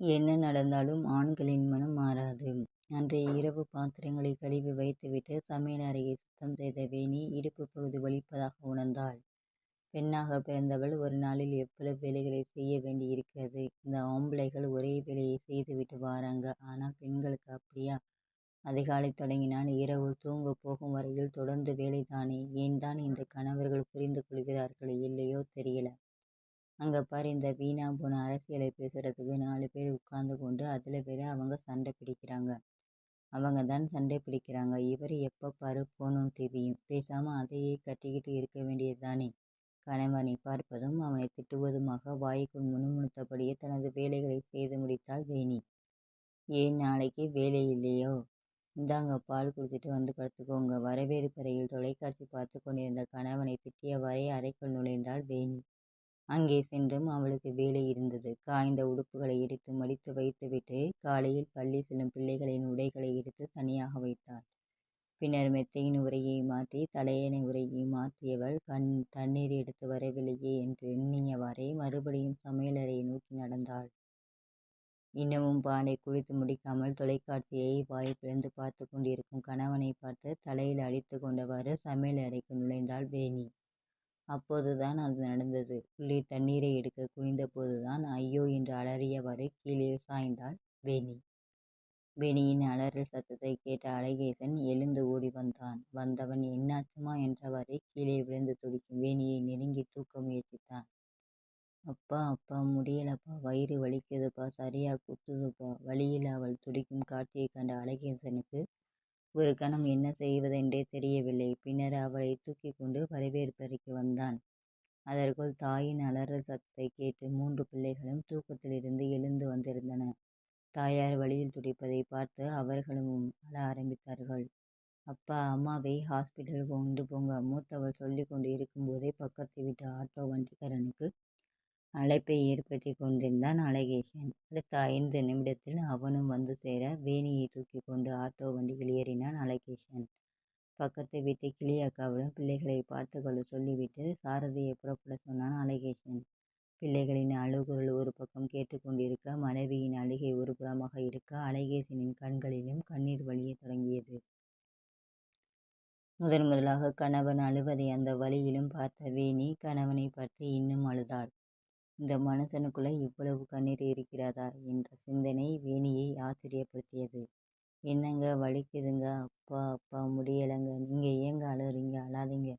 என்ன நடந்தாலும் ஆண்களின் மனம் மாறாது. அன்றைய இரவு பாத்திரங்களை கழுவி வைத்துவிட்டு சமையலறையை சுத்தம் செய்த வேணி இடுப்புப் பகுதி வலிப்பதாக உணர்ந்தாள். பெண்ணாகப் பிறந்தவள் ஒரு நாளில் எவ்வளவு வேலைகளை செய்ய வேண்டியிருக்கிறது. இந்த ஆம்பளைகள் ஒரே வேலையை செய்துவிட்டு வாராங்க. ஆனா பெண்களுக்கு அப்படியா? அதிகாலை தொடங்கினால் இரவு தூங்கப் போகும் வரையில் தொடர்ந்து வேலைதானே. ஏன்தான் இந்த கணவர்கள் புரிந்து கொள்கிறார்களோ இல்லையோ தெரியல. அங்கே பாரு இந்த வீணாக போன அரசியலை பேசுகிறதுக்கு நாலு பேர் உட்கார்ந்து கொண்டு அதில் வேற அவங்க சண்டை பிடிக்கிறாங்க. அவங்க தான் சண்டை பிடிக்கிறாங்க. இவர் எப்போ பாரு போனும் டிவியும். பேசாமல் அதையே கட்டிக்கிட்டு இருக்க வேண்டியது தானே கணவனை பார்ப்பதும் அவனை திட்டுவதுமாக வாய்க்குள் முணுமுணுத்தபடியே தனது வேலைகளை செய்து முடித்தாள் வேணி. ஏன் நாளைக்கு வேலை இல்லையோ இந்தாங்க பால் குடிச்சிட்டு வந்து படுத்துக்கோங்க. வரவேற்பறையில் தொலைக்காட்சி பார்த்து கொண்டிருந்த கணவனை திட்டியவாறே அறைக்குள் நுழைந்தாள் வேணி. அங்கே சென்றும் அவளுக்கு வேலை இருந்தது. காய்ந்த உடுப்புகளை எடுத்து மடித்து வைத்துவிட்டு காலையில் பள்ளி செல்லும் பிள்ளைகளின் உடைகளை எடுத்து தனியாக வைத்தாள். பின்னர் மெத்தையின் உரையை மாற்றி தலையணை உரையை மாற்றியவள் கண் தண்ணீர் எடுத்து வரவில்லையே என்று எண்ணியவாறே மறுபடியும் சமையலறையை நோக்கி நடந்தாள். இன்னமும் பானை குளித்து முடிக்காமல் தொலைக்காட்சியை வாய் பிளந்து பார்த்து கொண்டிருக்கும் கணவனை பார்த்து தலையில் அடித்து கொண்டவாறு சமையலறைக்குள் நுழைந்தாள் வேணி. அப்போதுதான் அது நடந்தது. உள்ளே தண்ணீரை எடுக்க குனிந்தபோதுதான் ஐயோ என்று அலறியவாறு கீழே சாய்ந்தாள் வேணி. வேணியின் அலறல் சத்தத்தை கேட்ட அழகேசன் எழுந்து ஓடி வந்தான். வந்தவன் என்னாச்சுமா என்றவாறே கீழே விழுந்து துடிக்கும் வேணியை நெருங்கி தூக்க முயற்சித்தான். அப்பா அப்பா முடியலப்பா வயிறு வலிக்குதுப்பா சரியா குத்துதுப்பா. வலியில் அவள் துடிக்கும் காட்சியைக் கண்ட அழகேசனுக்கு ஒரு கணம் என்ன செய்வதென்றே தெரியவில்லை. பின்னர் அவளை தூக்கி கொண்டு வரவேற்பறைக்கு வந்தான். அதற்குள் தாயின் அலறல் சத்தத்தைக் கேட்டு மூன்று பிள்ளைகளும் தூக்கத்திலிருந்து எழுந்து வந்திருந்தன. தாயார் வழியில் துடிப்பதை பார்த்து அவர்களும் அழ ஆரம்பித்தார்கள். அப்பா அம்மாவை ஹாஸ்பிட்டலுக்கு கொண்டு போங்க. மூத்தவள் சொல்லி கொண்டு இருக்கும்போதே பக்கத்து வீட்டு ஆட்டோ வண்டிக்காரனுக்கு அழைப்பை ஏற்படுத்திக் கொண்டிருந்தான் அழகேசன். அடுத்த ஐந்து நிமிடத்தில் அவனும் வந்து சேர வேணியைத் தூக்கிக் கொண்டு ஆட்டோ வண்டியில் ஏறினான் அழகேசன். பக்கத்து வீட்டு கிளியக்காவிடம் பிள்ளைகளைப் பார்த்துக்கொள்ளச் சொல்லிவிட்டு சாரதியை புறப்படச் சொன்னான் அழகேசன். பிள்ளைகளின் அழுகுரல் ஒரு பக்கம் கேட்டுக் கொண்டிருக்க மனைவியின் அழுகை ஒரு புறமாக இருக்க அழகேசனின் கண்களிலும் கண்ணீர் வழியத் தொடங்கியது. முதன் முதலாக கணவன் அழுவதை அந்த வழியிலும் பார்த்த வேணி கணவனைப் பார்த்து இன்னும் அழுதாள். இந்த மனுஷனுக்குள்ள இவ்வளவு கண்ணீர் இருக்கிறதா என்ற சிந்தனை வேணியை ஆச்சரியப்படுத்தியது. என்னங்க வலிக்குதுங்க அப்பா அப்பா முடியலைங்க நீங்கள் ஏங்க அழுறீங்க அழாதீங்க.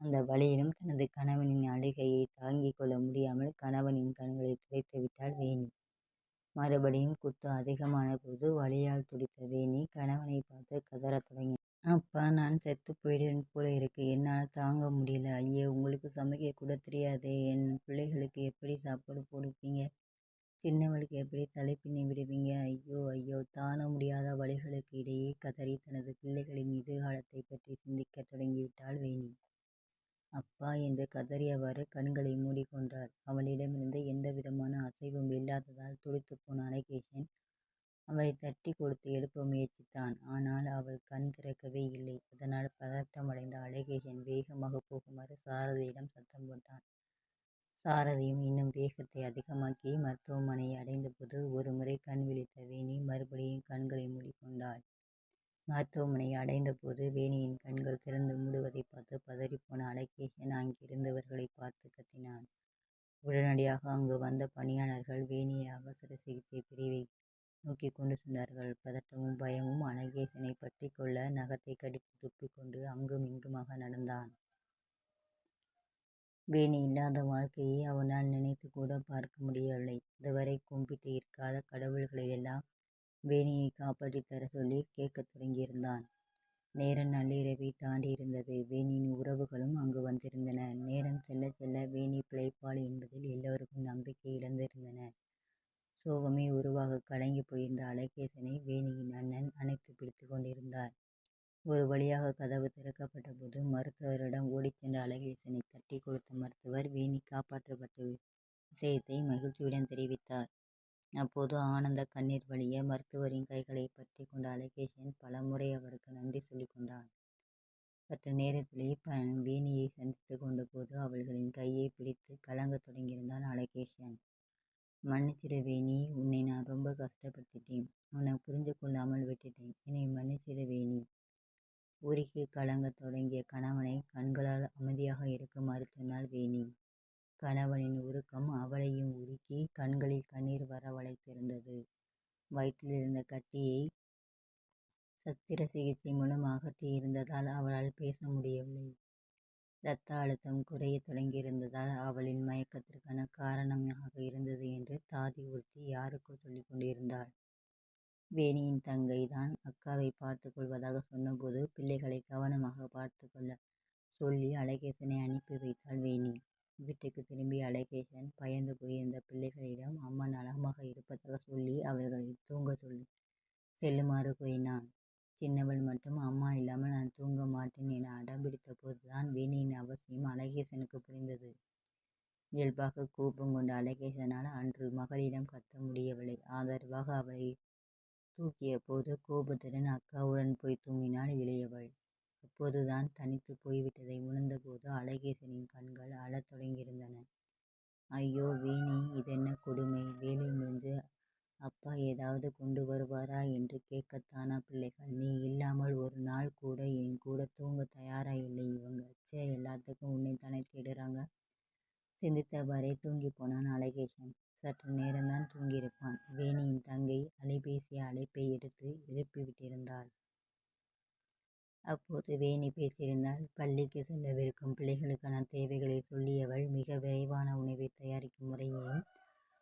அந்த வழியிலும் தனது கணவனின் அழுகையை தாங்கிக் கொள்ள முடியாமல் கணவனின் கண்களை துடைத்து விட்டால் வேணி. மறுபடியும் குத்து அதிகமான போது வலியால் துடித்த வேணி கணவனை பார்த்து கதறத் தொடங்கி அப்பா நான் செத்து போயிடுவேன் போல இருக்கு. என்னால் தாங்க முடியல. ஐயே உங்களுக்கு சமைக்க கூட தெரியாதே. என் பிள்ளைகளுக்கு எப்படி சாப்பாடு கொடுப்பீங்க? சின்னவளுக்கு எப்படி தலை பின்னி விடுவீங்க? ஐயோ ஐயோ தாண முடியாத வழிகளுக்கு இடையே கதறி தனது பிள்ளைகளின் எதிர்காலத்தைப் பற்றி சிந்திக்க தொடங்கிவிட்டாள் வேணி. அப்பா என்று கதறியவாறு கண்களை மூடிக்கொண்டார் அவளிடமிருந்து எந்த விதமான அசைவும் இல்லாததால் துடித்து போன அழகேசன் அவளைத் தட்டிக் கொடுத்து எழுப்ப முயற்சித்தான். ஆனால் அவள் கண் திறக்கவே இல்லை. அதனால் பதட்டமடைந்த அழகேசன் வேகமாகப் போகுமாறு சாரதியிடம் சத்தம் போட்டான். சாரதையும் இன்னும் வேகத்தை அதிகமாக்கி மருத்துவமனையை அடைந்தபோது ஒருமுறை கண் விழித்த வேணி மறுபடியும் கண்களை மூடிக் கொண்டாள். மருத்துவமனையை அடைந்தபோது வேணியின் கண்கள் திறந்து மூடுவதைப் பார்த்து பதறிப்போன அழகேசன் அங்கிருந்தவர்களைப் பார்த்துக் கத்தினான். உடனடியாக அங்கு வந்த பணியாளர்கள் வேணியை அவசர சிகிச்சை பிரிவை நோக்கிக் கொண்டு சென்றார்கள். பதட்டமும் பயமும் அழகேசனைப் பற்றிக் கொள்ள நகத்தைக் கடித்துத் துப்பிக்கொண்டு அங்கும் இங்குமாக நடந்தான். வேணி இல்லாத வாழ்க்கையை அவனால் நினைத்துக்கூடப் பார்க்க முடியவில்லை. இதுவரை கும்பிட்டு இருக்காத கடவுள்களையெல்லாம் வேணியைக் காப்பாற்றித் தரச் சொல்லிக் கேட்கத் தொடங்கியிருந்தான். நேரம் நள்ளிரவைத் தாண்டியிருந்தது. வேணியின் உறவுகளும் அங்கு வந்திருந்தன. நேரம் செல்லச் செல்ல வேணி பிழைப்பாள் என்பதில் எல்லோருக்கும் நம்பிக்கை இழந்திருந்தனர். சோகமே உருவாகக் கலங்கிப் போயிருந்த அலைகேசனை வேணியின் அண்ணன் அணைத்துப் பிடித்து கொண்டிருந்தார். ஒரு வழியாக கதவு திறக்கப்பட்டபோது மருத்துவரிடம் ஓடிச்சென்ற சென்ற அழகேசனைத் தட்டிக் கொடுத்த மருத்துவர் வேணி காப்பாற்றப்பட்ட விஷயத்தை மகிழ்ச்சியுடன் தெரிவித்தார். அப்போது ஆனந்த கண்ணீர் வழிய மருத்துவரின் கைகளைப் பற்றிக் கொண்ட அழகேசன் பலமுறை அவருக்கு நன்றி சொல்லிக் கொண்டான். சற்று நேரத்திலே வேணியைச் சந்தித்துக் கொண்டபோது அவள்களின் கையைப் பிடித்துக் கலங்கத் தொடங்கியிருந்தான் அழகேசன். மன்னிச்சிடு வேணி உன்னை நான் ரொம்ப கஷ்டப்படுத்திட்டேன். உன்னை புரிந்து கொள்ளாமல் விட்டுட்டேன். என்னை மன்னிச்சிடு வேணி உருகி கலங்க தொடங்கிய கணவனை கண்களால் அமைதியாக இருக்குமாறு சொன்னாள் வேணி. கணவனின் உருக்கம் அவளையும் உருக்கி கண்களில் கண்ணீர் வரவழைத்திருந்தது வயிற்றில் இருந்த கட்டியை சத்திர சிகிச்சை மூலம் அகற்றியிருந்ததால் அவளால் பேச முடியவில்லை. இரத்த அழுத்தம் குறையத் தொடங்கியிருந்ததால் அவளின் மயக்கத்திற்கான காரணமாக இருந்தது என்று தாதி ஒருத்தி யாருக்கோ சொல்லிக் கொண்டிருந்தாள். வேணியின் தங்கை தான் அக்காவை பார்த்து கொள்வதாக சொன்னபோது பிள்ளைகளை கவனமாக பார்த்து கொள்ள சொல்லி அழகேசனை அனுப்பி வைத்தாள் வேணி. வீட்டுக்கு திரும்பிய அழகேசன் பயந்து போயிருந்த பிள்ளைகளிடம் அம்மா நலமாக இருப்பதாக சொல்லி அவர்களை தூங்க சொல்லி செல்லுமாறு கூறினான். சின்னவள் மட்டும் அம்மா இல்லாமல் நான் தூங்க மாட்டேன். என அடம்பிடித்த போதுதான் வேணியின் அவசியம் அழகேசனுக்கு புரிந்தது. இயல்பாக கோபம் கொண்ட அழகேசனால் அன்று மகளிடம் கத்த முடியவில்லை. ஆதரவாக அவளை தூக்கிய போது கோபத்துடன் அக்காவுடன் போய் தூங்கினாள் இளையவள். அப்போதுதான் தனித்து போய்விட்டதை உணர்ந்தபோது அழகேசனின் கண்கள் அழத் தொடங்கியிருந்தன. ஐயோ வேணி இதென்ன கொடுமை? வேலை முடிஞ்சு அப்பா ஏதாவது கொண்டு வருவாரா என்று கேட்கத்தானா பிள்ளைகள்? நீ இல்லாமல் ஒரு நாள் கூட என் கூட தூங்க தயாரா இல்லை. இவங்க ச்சே எல்லாத்துக்கும் உன்னைத்தானே தேடுறாங்க. சிந்தித்தவாறே தூங்கி போனான் அழகேசன். சற்று நேரம்தான் தூங்கியிருப்பான். வேணியின் தங்கை அலைபேசி அழைப்பை எடுத்து எழுப்பிவிட்டிருந்தாள். அப்போது வேணி பேசியிருந்தால் பள்ளிக்கு செல்லவிருக்கும் பிள்ளைகளுக்கான தேவைகளை சொல்லியவள் மிக விரைவான உணவை தயாரிக்கும் முறையையும்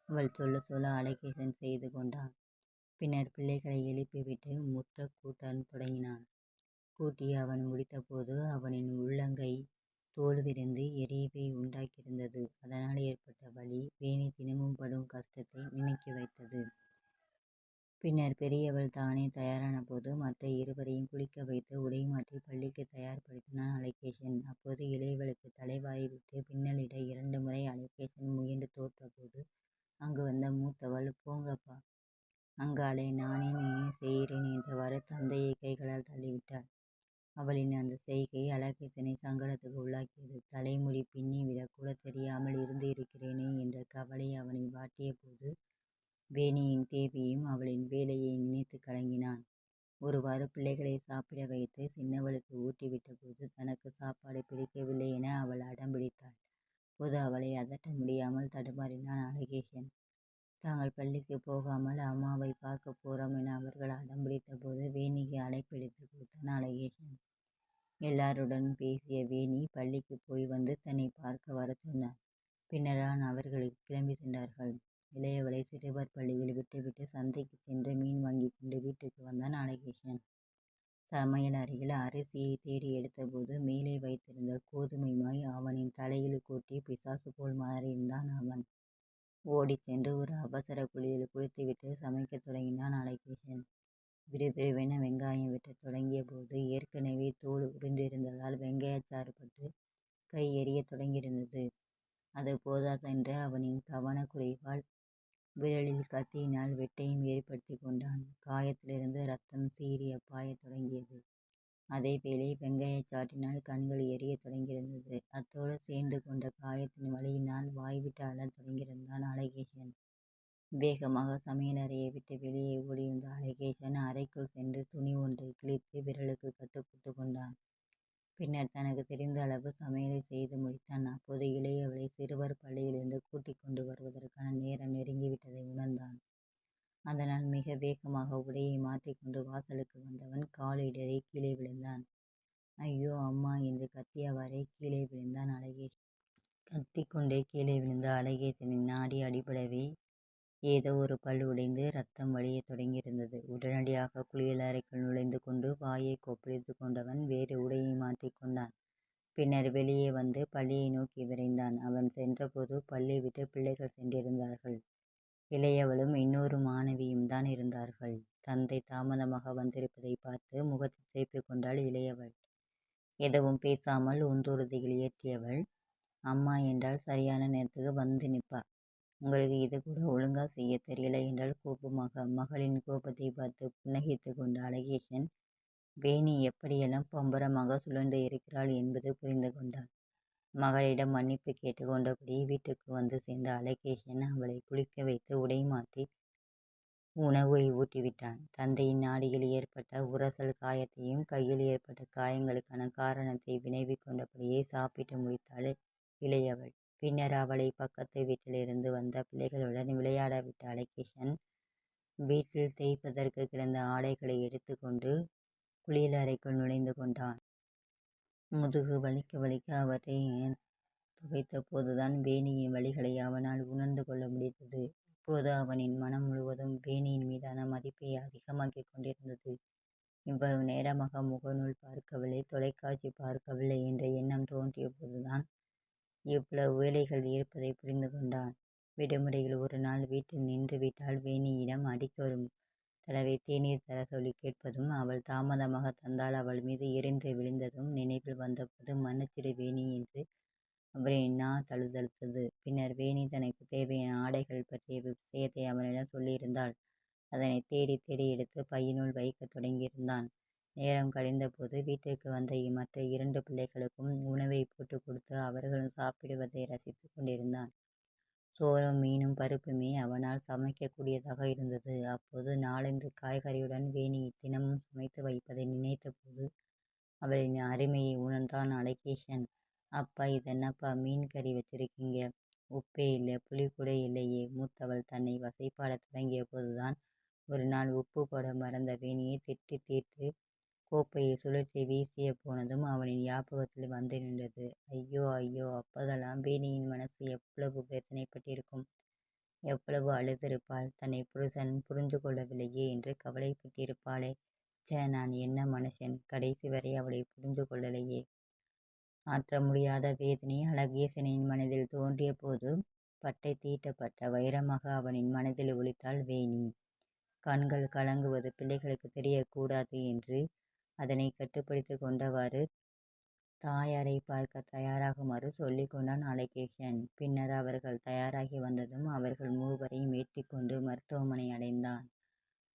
அவள் சொல்ல சொல்ல அலைகேசன் செய்து கொண்டான். பின்னர் பிள்ளைகளை எழுப்பிவிட்டு முற்ற கூட்டன் தொடங்கினான். கூட்டி அவன் முடித்தபோது அவனின் உள்ளங்கை தோல்விருந்து எரியவை உண்டாக்கியிருந்தது. அதனால் ஏற்பட்ட வலி வேணி தினமும் படும் கஷ்டத்தை நினைக்க வைத்தது. பின்னர் பெரியவள் தானே தயாரான போது மற்ற இருவரையும் குளிக்க வைத்து உடை மாற்றி பள்ளிக்கு தயார்படுத்தினான் அலைகேஷன் அப்போது இளையவளுக்கு தலைவாரி விட்டு பின்னலிட இரண்டு முறை அலைகேஷன் முயன்று தோற்றபோது அங்கு வந்த மூத்தவள் போங்கப்பா. அங்காலே நானே செய்கிறேன் என்றவாறு தந்தையை கைகளால் தள்ளிவிட்டாள். அவளின் அந்த செய்கை அலகேசனை சங்கடத்துக்கு உள்ளாக்கியது. தலைமுடி பின்னி விட கூட தெரியாமல் இருந்து இருக்கிறேனே என்ற கவலை அவனை வாட்டிய போது வேணியின் தேவியும் அவளின் வேலையை நினைத்து கலங்கினான். ஒருவாறு பிள்ளைகளை சாப்பிட வைத்து சின்னவளுக்கு ஊட்டிவிட்ட போது தனக்கு சாப்பாடு பிடிக்கவில்லை என அவள் அடம்பிடித்தாள் போது அவளை அதட்ட முடியாமல் தடுமாறினான் அழகேசன். தாங்கள் பள்ளிக்கு போகாமல் அம்மாவை பார்க்க போகிறோம் என அவர்கள் அடம் போது வேணிக்கு அழைப்பெடுத்து கொடுத்தான் அழகேசன். எல்லாருடன் பேசிய வேணி பள்ளிக்கு போய் வந்து தன்னை பார்க்க வர சொன்னார். பின்னரான் அவர்களுக்கு கிளம்பி சென்றார்கள். இளையவளை சிறுவர் பள்ளியில் விட்டுவிட்டு சந்தைக்கு சென்று மீன் வாங்கி கொண்டு வீட்டுக்கு வந்தான் அழகேசன். சமையல் அறையில் அரிசியை தேடி எடுத்தபோது மேலே வைத்திருந்த கோதுமை மாய் அவனின் தலையில் கூட்டி பிசாசு போல் மாறியிருந்தான் அவன். ஓடிச் சென்று ஒரு அவசர குளியில் குளித்துவிட்டு சமைக்கத் தொடங்கினான் அழகேசன் விறுவிறுவென வெங்காயம் வெட்ட தொடங்கிய போது ஏற்கனவே தோல் உறிந்திருந்ததால் வெங்காயச்சாறு பட்டு கை எரிய தொடங்கியிருந்தது. அது போதாதென்று அவனின் கவனக்குறைவால் விரலில் கத்தியினால் வெட்டையும் ஏற்படுத்தி கொண்டான். காயத்திலிருந்து ரத்தம் சீரிய பாயத் தொடங்கியது. அதேவேளை வெங்காயச்சாற்றினால் கண்கள் எரியத் தொடங்கியிருந்தது. அத்தோடு சேர்ந்து கொண்ட காயத்தின் வலியினால் வாய்விட்டு அழத் தொடங்கியிருந்தான் அழகேசன். வேகமாக சமையலறையை விட்டு வெளியே ஓடியிருந்த அழகேசன் அறைக்குள் சென்று துணி ஒன்றை கிழித்து விரலுக்கு கட்டுப்பட்டு கொண்டான். பின்னர் தனக்கு தெரிந்த அளவு சமையலை செய்து முடித்தான். அப்போது இளையவளை சிறுவர் பள்ளியிலிருந்து கூட்டிக் கொண்டு வருவதற்கான நேரம் நெருங்கிவிட்டதை உணர்ந்தான். அதனால் மிக வேகமாக உடையை மாற்றிக்கொண்டு வாசலுக்கு வந்தவன் காலிடறி கீழே விழுந்தான். ஐயோ அம்மா என்று கத்தியவாறே கீழே விழுந்தான் அழகேஷ். கத்திக்கொண்டே கீழே விழுந்த அழகேசனின் நாடி அடிபடவே ஏதோ ஒரு பல் உடைந்து ரத்தம் வழியத் தொடங்கியிருந்தது. உடனடியாக குளியலறைக்குள் நுழைந்து கொண்டு வாயை கொப்பளித்து கொண்டவன் வேறு உடையை மாற்றிக்கொண்டான் பின்னர் வெளியே வந்து பள்ளியை நோக்கி விரைந்தான். அவன் சென்றபோது பள்ளியை விட்டு பிள்ளைகள் சென்றிருந்தார்கள். இளையவளும் இன்னொரு மாணவியும் தான் இருந்தார்கள். தந்தை தாமதமாக வந்திருப்பதை பார்த்து முகத்தை திருப்பிக் கொண்டாள் இளையவள். எதுவும் பேசாமல் உந்துறுதியில் ஏற்றியவள். அம்மா என்றால் சரியான நேரத்துக்கு வந்து நிற்பா. உங்களுக்கு இது கூட ஒழுங்கா செய்ய தெரியலை என்றால் கோபமாக மகளின் கோபத்தை பார்த்து புன்னகித்து கொண்ட அழகேசன் வேணி எப்படியெல்லாம் பம்பரமாக சுழன்று இருக்கிறாள் என்பது புரிந்து கொண்டான் மகளிடம் மன்னிப்பு கேட்டுக்கொண்டபடி வீட்டுக்கு வந்து சேர்ந்த அலகேஷன் அவளை குளிக்க வைத்து உடை மாற்றி உணவை ஊட்டிவிட்டான். தந்தையின் நாடியில் ஏற்பட்ட உரசல் காயத்தையும் கையில் ஏற்பட்ட காயங்களுக்கான காரணத்தை வினவிக் கொண்டபடியே சாப்பிட்டு முடித்தாள் இளையவள். பின்னர் அவளை பக்கத்து வீட்டிலிருந்து வந்த பிள்ளைகளுடன் விளையாட விட்ட அலகேஷன் வீட்டில் தேய்ப்பதற்கு கிடந்த ஆடைகளை எடுத்துக்கொண்டு குளியல் குளியலறைக்குள் நுழைந்து கொண்டான். முதுகு வலிக்க வலிக்க அவற்றை துவைத்த போதுதான் வேணியின் வலிகளை அவனால் உணர்ந்து கொள்ள முடிந்தது. இப்போது அவனின் மனம் முழுவதும் வேணியின் மீதான மதிப்பை அதிகமாக்கிக் கொண்டிருந்தது. இவ்வளவு நேரமாக முகநூல் பார்க்கவில்லை தொலைக்காட்சி பார்க்கவில்லை என்ற எண்ணம் தோன்றிய போதுதான் இவ்வளவு வேலைகள் இருப்பதை புரிந்து கொண்டான். விடுமுறையில் ஒரு நாள் வீட்டில் நின்றுவிட்டால் வேணியிடம் அடிக்க ஒரு தடவை தேநீர் தர சொல்லி கேட்பதும் அவள் தாமதமாக தந்தால் அவள் மீது எரிந்து விழுந்ததும் நினைவில் வந்தபோது மன்னிச்சிடு வேணி என்று அவரை நா தழுதழுத்தது. பின்னர் வேணி தனக்கு தேவையான ஆடைகள் பற்றிய விஷயத்தை அவனிடம் சொல்லியிருந்தாள். அதனை தேடி தேடி எடுத்து பையினுள் வைக்கத் தொடங்கியிருந்தான். நேரம் கழிந்தபோது வீட்டுக்கு வந்த மற்ற இரண்டு பிள்ளைகளுக்கும் உணவை போட்டுக் கொடுத்து அவர்களும் சாப்பிடுவதை ரசித்துக் கொண்டிருந்தான். சோறும் மீனும் பருப்புமே அவனால் சமைக்கக்கூடியதாக இருந்தது. அப்போது நாலந்து காய்கறியுடன் வேணி தினமும் சமைத்து வைப்பதை நினைத்தபோது அவளின் அருமையை உணர்ந்தான் அலகேஷன். அப்பா இதென்னப்பா மீன் கறி வச்சிருக்கீங்க. உப்பே இல்லை புளிக்கூட இல்லையே. மூத்தவள் தன்னை வசைப்பாட தொடங்கிய போதுதான் ஒரு நாள் உப்பு போட மறந்த வேணியை திட்டி தீர்த்து கோப்பையை சுழற்றி வீசிய போனதும் அவனின் ஞாபகத்தில் வந்து நின்றது. ஐயோ ஐயோ அப்போதெல்லாம் வேணியின் மனசு எவ்வளவு வேதனைப்பட்டிருக்கும். எவ்வளவு அழுதிருப்பாள். தன்னை புருஷன் புரிந்து கொள்ளவில்லையே என்று கவலைப்பட்டிருப்பாளே. சே நான் என்ன மனுஷன். கடைசி வரை அவளை புரிந்து கொள்ளலையே. மாற்ற முடியாத வேதனை அழகேசனின் மனதில் தோன்றிய போது பட்டை தீட்டப்பட்ட வைரமாக அவனின் மனதில் ஒழித்தாள் வேணி. கண்கள் கலங்குவது பிள்ளைகளுக்கு தெரியக்கூடாது என்று அதனை கட்டுப்படுத்திக் கொண்டவாறு தாயாரை பார்க்க தயாராகுமாறு சொல்லிக் கொண்டான் அலகேஷன். பின்னர் அவர்கள் தயாராகி வந்ததும் அவர்கள் மூவரையும் ஏற்றிக் கொண்டு மருத்துவமனை அடைந்தான்.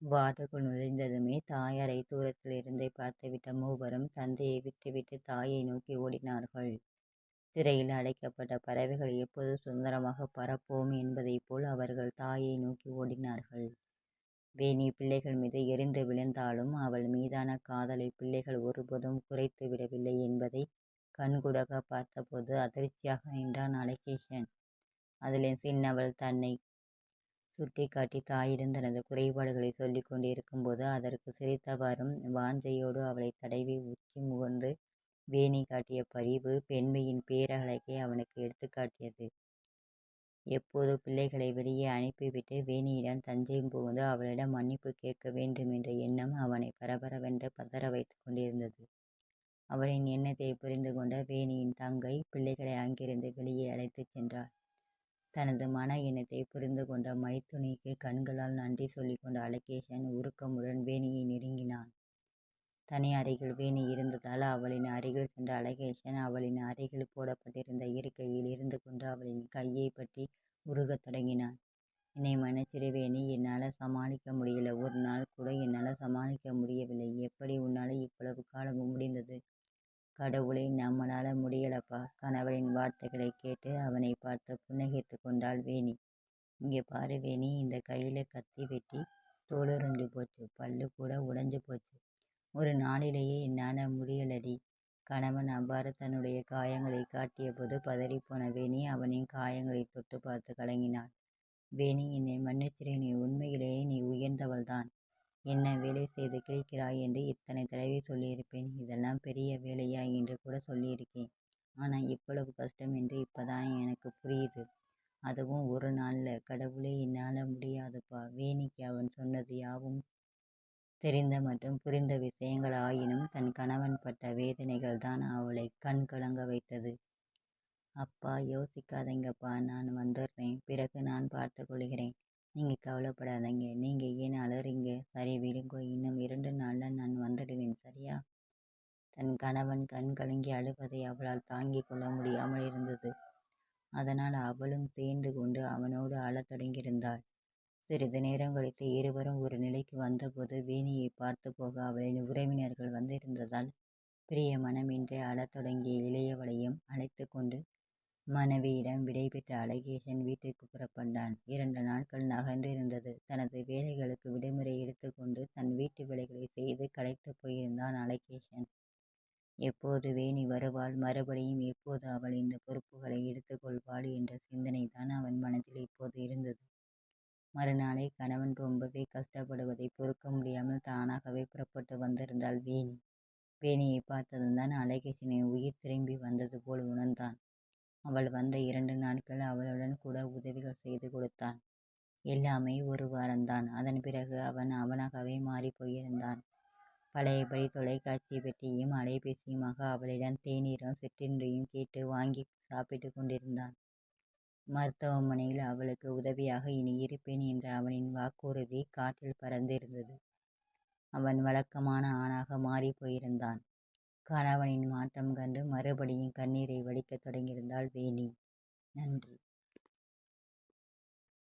வார்டுக்குள் நுழைந்ததுமே தாயாரை தூரத்தில் இருந்தே பார்த்துவிட்ட மூவரும் தந்தையை விட்டுவிட்டு தாயை நோக்கி ஓடினார்கள். சிறையில் அடைக்கப்பட்ட பறவைகள் எப்போது சுதந்திரமாக பறப்போம் என்பதைப் போல் அவர்கள் தாயை நோக்கி ஓடினார்கள். வேணி பிள்ளைகள் மீது எரிந்து விழுந்தாலும் அவள் மீதான காதலை பிள்ளைகள் ஒருபோதும் குறைத்து விடவில்லை என்பதை கண்கூடாக பார்த்தபோது அதிர்ச்சியாக நின்றான் அலகேஷன். அதில் சின்னவள் தன்னை சுட்டிக்காட்டி தாயிடம் தனது குறைபாடுகளை சொல்லிக் கொண்டிருக்கும்போது அதற்கு சிரித்தவாறும் வாஞ்சையோடு அவளை தடவி உச்சி முகர்ந்து வேணி காட்டிய பரிவு பெண்மையின் பேரழகை அவனுக்கு எடுத்துக்காட்டியது எப்போதோ பிள்ளைகளை வெளியே அனுப்பிவிட்டு வேணியிடம் தஞ்சையும் புகுந்து அவளிடம் மன்னிப்பு கேட்க வேண்டுமென்ற எண்ணம் அவனை பரபரவென்று பதற வைத்துக் கொண்டிருந்தது. அவளின் எண்ணத்தை புரிந்து கொண்ட வேணியின் தங்கை பிள்ளைகளை அங்கிருந்து வெளியே அழைத்துச் சென்றாள். தனது மன எண்ணத்தை புரிந்து கொண்ட மைத்துனிக்கு கண்களால் நன்றி சொல்லிக்கொண்ட அலகேஷன் உருக்கமுடன் வேணியை நெருங்கினான். தனி அறையில் வேணி இருந்ததால் அவளின் அருகில் சென்ற அழகேசன் அவளின் அருகில் போடப்பட்டிருந்த இருக்கையில் இருந்து கொண்டு அவளின் கையை பற்றி உருகத் தொடங்கினான். என்னை மன்னிச்சிடு வேணி என்னால் சமாளிக்க முடியல. ஒரு நாள் கூட என்னால் சமாளிக்க முடியவில்லை. எப்படி உன்னால் இவ்வளவு காலம் முடிந்தது? கடவுளை நம்மளால முடியலப்பா. கணவரின் வார்த்தைகளை கேட்டு அவனை பார்த்து புன்னகைத்து கொண்டாள் வேணி. இங்கே பாரு வேணி இந்த கையில் கத்தி வெட்டி தோலுரிஞ்சு போச்சு. பல்லு கூட உடைஞ்சு போச்சு. ஒரு நாளிலேயே என்னால முடியலடி. கணவன் அவ்வாறு தன்னுடைய காயங்களை காட்டியபோது பதறிப்போன வேணி அவனின் காயங்களை தொட்டு பார்த்து கலங்கினாள். வேணி என்னை மன்னிச்சிடு நீ உண்மையிலேயே நீ உயர்ந்தவள்தான். என்ன வேலை செய்து கிழிக்கிறாய் என்று இத்தனை தடவை சொல்லியிருப்பேன். இதெல்லாம் பெரிய வேலையா என்று கூட சொல்லியிருக்கேன். ஆனால் இவ்வளவு கஷ்டம் என்று இப்போதான் எனக்கு புரியுது. அதுவும் ஒரு நாளில் கடவுளே என்னால் முடியாதுப்பா. வேணிக்கு அவன் சொன்னது யாவும் தெரிந்த மற்றும் புரிந்த விஷயங்கள் ஆயினும் தன் கணவன் பட்ட வேதனைகள் தான் அவளை கண் கலங்க வைத்தது. அப்பா யோசிக்காதீங்கப்பா நான் வந்துடுறேன் பிறகு நான் பார்த்து கொள்கிறேன். நீங்கள் கவலைப்படாதீங்க. நீங்கள் ஏன் அழறீங்க? சரி விடுங்கோ இன்னும் இரண்டு நாளில் நான் வந்துடுவேன் சரியா? தன் கணவன் கண் கலங்கி அழுவதை அவளால் தாங்கிக் கொள்ள முடியாமல் இருந்தது. அதனால் அவளும் சேர்ந்து கொண்டு அவனோடு அழத் தொடங்கியிருந்தாள். சிறிது நேரம் கழித்து இருவரும் ஒரு நிலைக்கு வந்தபோது வேணியைப் பார்த்து போக அவளின் உறவினர்கள் வந்திருந்ததால் பிரிய மனமின்றி அழத் தொடங்கிய இளையவளையும் அழைத்து கொண்டு மனைவியிடம் விடைபெற்ற அழகேசன் வீட்டிற்கு புறப்பட்டான். இரண்டு நாட்கள் நகர்ந்திருந்தது. தனது வேலைகளுக்கு விடுமுறை எடுத்துக்கொண்டு தன் வீட்டு வேலைகளை செய்து களைத்துப் போயிருந்தான் அழகேசன். எப்போது வேணி வருவாள்? மறுபடியும் எப்போது அவள் இந்த பொறுப்புகளை எடுத்துக்கொள்வாள் என்ற சிந்தனை தான் அவன் மனதில் இப்போது இருந்தது. மறுநாளே கணவன் ரொம்பவே கஷ்டப்படுவதை பொறுக்க முடியாமல் தானாகவே புறப்பட்டு வந்திருந்தாள் வேணி. வேணியை பார்த்ததும்தான் அழகேசனின் உயிர் திரும்பி வந்தது போல் உணர்ந்தான். அவள் வந்த இரண்டு நாட்கள் அவளுடன் கூட உதவிகள் செய்து கொடுத்தான். எல்லாமே ஒரு வாரந்தான். அதன் பிறகு அவன் அவனாகவே மாறி போயிருந்தான். பழையபடி தொலைக்காட்சி பெட்டியும் அலைபேசியுமாக அவளிடம் தேநீரும் சிற்றின்றையும் கேட்டு வாங்கி சாப்பிட்டுக் கொண்டிருந்தான். மருத்துவமனையில் அவளுக்கு உதவியாக இனி இருப்பேன் என்ற அவனின் வாக்குறுதி காற்றில் பறந்திருந்தது. அவன் வழக்கமான ஆணாக மாறிப் போயிருந்தான். கணவனின் மாற்றம் கண்டு மறுபடியும் கண்ணீரை வடிக்கத் தொடங்கியிருந்தாள் வேணி. நன்றி.